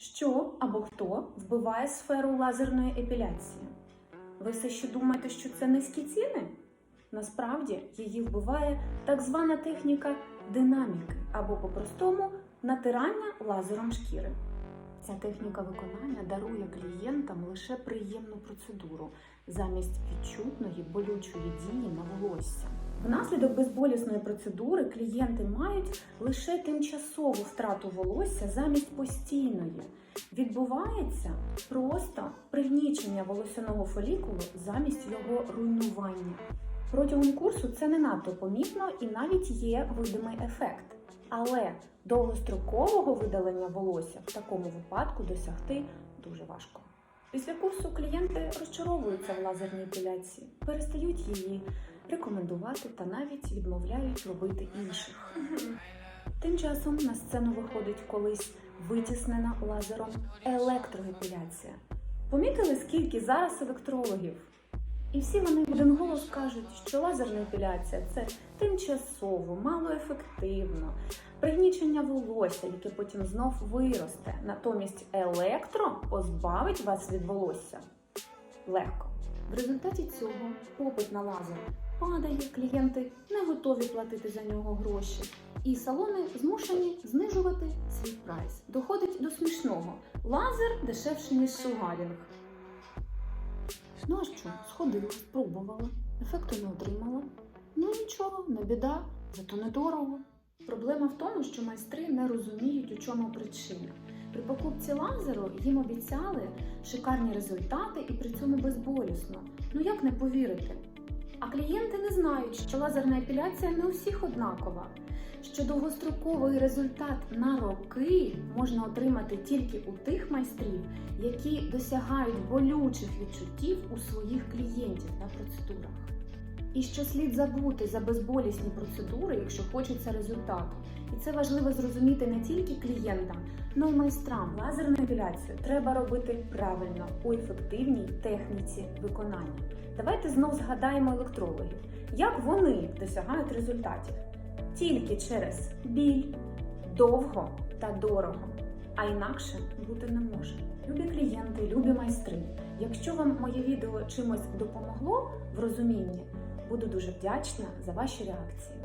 Що або хто вбиває сферу лазерної епіляції? Ви все ще думаєте, що це низькі ціни? Насправді її вбиває так звана техніка динаміки або по-простому натирання лазером шкіри. Ця техніка виконання дарує клієнтам лише приємну процедуру замість відчутної болючої дії на волосся. Внаслідок безболісної процедури клієнти мають лише тимчасову втрату волосся замість постійної. Відбувається просто пригнічення волосяного фолікулу замість його руйнування. Протягом курсу це не надто помітно і навіть є видимий ефект. Але довгострокового видалення волосся в такому випадку досягти дуже важко. Після курсу клієнти розчаровуються в лазерній епіляції, перестають її рекомендувати та навіть відмовляють робити інших. Тим часом на сцену виходить колись витіснена лазером електроепіляція. Помітили, скільки зараз електрологів? І всі вони в один голос кажуть, що лазерна епіляція це тимчасово, малоефективно, пригнічення волосся, яке потім знов виросте. Натомість електро позбавить вас від волосся легко. В результаті цього попит на лазер падає, клієнти не готові платити за нього гроші, і салони змушені знижувати свій прайс. Доходить до смішного. Лазер дешевше, ніж шугарінг. Ну а що, сходила, спробувала, ефекту не отримала. Ну нічого, не біда, зато недорого. Проблема в тому, що майстри не розуміють, у чому причина. При покупці лазеру їм обіцяли шикарні результати і при цьому безболісно. Ну як не повірити? А клієнти не знають, що лазерна епіляція не у всіх однакова, що довгостроковий результат на роки можна отримати тільки у тих майстрів, які досягають болючих відчуттів у своїх клієнтів на процедурах. І що слід забути за безболісні процедури, якщо хочеться результату. І це важливо зрозуміти не тільки клієнтам, але й майстрам. Лазерну епіляцію треба робити правильно у ефективній техніці виконання. Давайте знов згадаємо електрологів, як вони досягають результатів тільки через біль, довго та дорого. А інакше бути не може. Любі клієнти, любі майстри. Якщо вам моє відео чимось допомогло в розумінні, буду дуже вдячна за ваші реакції.